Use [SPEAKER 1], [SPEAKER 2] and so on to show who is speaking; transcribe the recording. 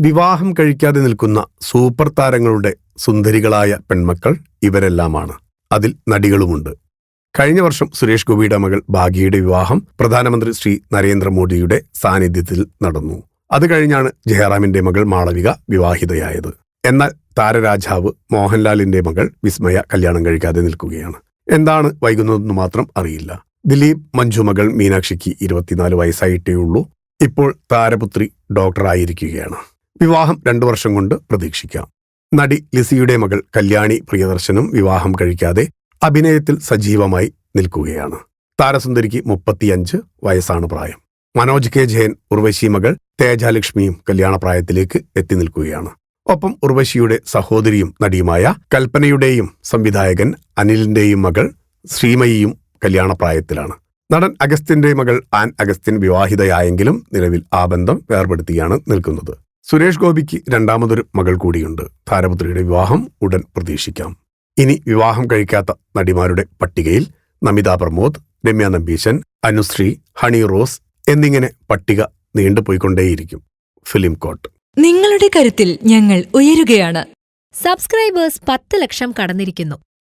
[SPEAKER 1] വിവാഹം കഴിക്കാതെ നിൽക്കുന്ന സൂപ്പർ താരങ്ങളുടെ സുന്ദരികളായ പെൺമക്കൾ ഇവരെല്ലാമാണ്. അതിൽ നടികളുമുണ്ട്. കഴിഞ്ഞ വർഷം സുരേഷ് ഗോപിയുടെ മകൾ ഭാഗ്യയുടെ വിവാഹം പ്രധാനമന്ത്രി ശ്രീ നരേന്ദ്രമോദിയുടെ സാന്നിധ്യത്തിൽ നടന്നു. അത് കഴിഞ്ഞാണ് ജയറാമിന്റെ മകൾ മാളവിക വിവാഹിതയായത്. എന്നാൽ താരരാജാവ് മോഹൻലാലിന്റെ മകൾ വിസ്മയ കല്യാണം കഴിക്കാതെ നിൽക്കുകയാണ്. എന്താണ് വൈകുന്നതെന്ന് മാത്രം അറിയില്ല. ദിലീപ് മഞ്ജു മകൾ മീനാക്ഷിക്ക് ഇരുപത്തിനാല് വയസ്സായിട്ടേയുള്ളൂ. ഇപ്പോൾ താരപുത്രി ഡോക്ടറായിരിക്കുകയാണ് വിവാഹം രണ്ടു വർഷം കൊണ്ട് പ്രതീക്ഷിക്കാം. നടി ലിസിയുടെ മകൾ കല്യാണി പ്രിയദർശനും വിവാഹം കഴിക്കാതെ അഭിനയത്തിൽ സജീവമായി നിൽക്കുകയാണ്. താരസുന്ദരിക്ക് മുപ്പത്തിയഞ്ച് വയസ്സാണ് പ്രായം. മനോജ് കെ. ജയൻ ഉർവശി മകൾ തേജാലക്ഷ്മിയും കല്യാണപ്രായത്തിലേക്ക് എത്തി നിൽക്കുകയാണ്. ഒപ്പം ഉർവശിയുടെ സഹോദരിയും നടിയുമായ കൽപ്പനയുടെയും സംവിധായകൻ അനിലിന്റെയും മകൾ ശ്രീമയിയും കല്യാണപ്രായത്തിലാണ്. നടൻ അഗസ്റ്റിന്റെ മകൾ ആൻ അഗസ്റ്റിൻ വിവാഹിതയായെങ്കിലും നിലവിൽ ആ ബന്ധം വേർപെടുത്തിയാണ് നിൽക്കുന്നത്. സുരേഷ് ഗോപിക്ക് രണ്ടാമതൊരു മകൾ കൂടിയുണ്ട്. താരപുത്രിയുടെ വിവാഹം ഉടൻ പ്രതീക്ഷിക്കാം. ഇനി വിവാഹം കഴിക്കാത്ത നടിമാരുടെ പട്ടികയിൽ നമിത പ്രമോദ് രമ്യ നമ്പീശൻ അനുശ്രീ ഹണി റോസ് എന്നിങ്ങനെ പട്ടിക നീണ്ടുപോയിക്കൊണ്ടേയിരിക്കും ഫിലിം കോട്ട്.
[SPEAKER 2] നിങ്ങളുടെ കരുത്തിൽ ഞങ്ങൾ ഉയരുകയാണ്.
[SPEAKER 3] സബ്സ്ക്രൈബേഴ്സ് പത്ത് ലക്ഷം കടന്നിരിക്കുന്നു.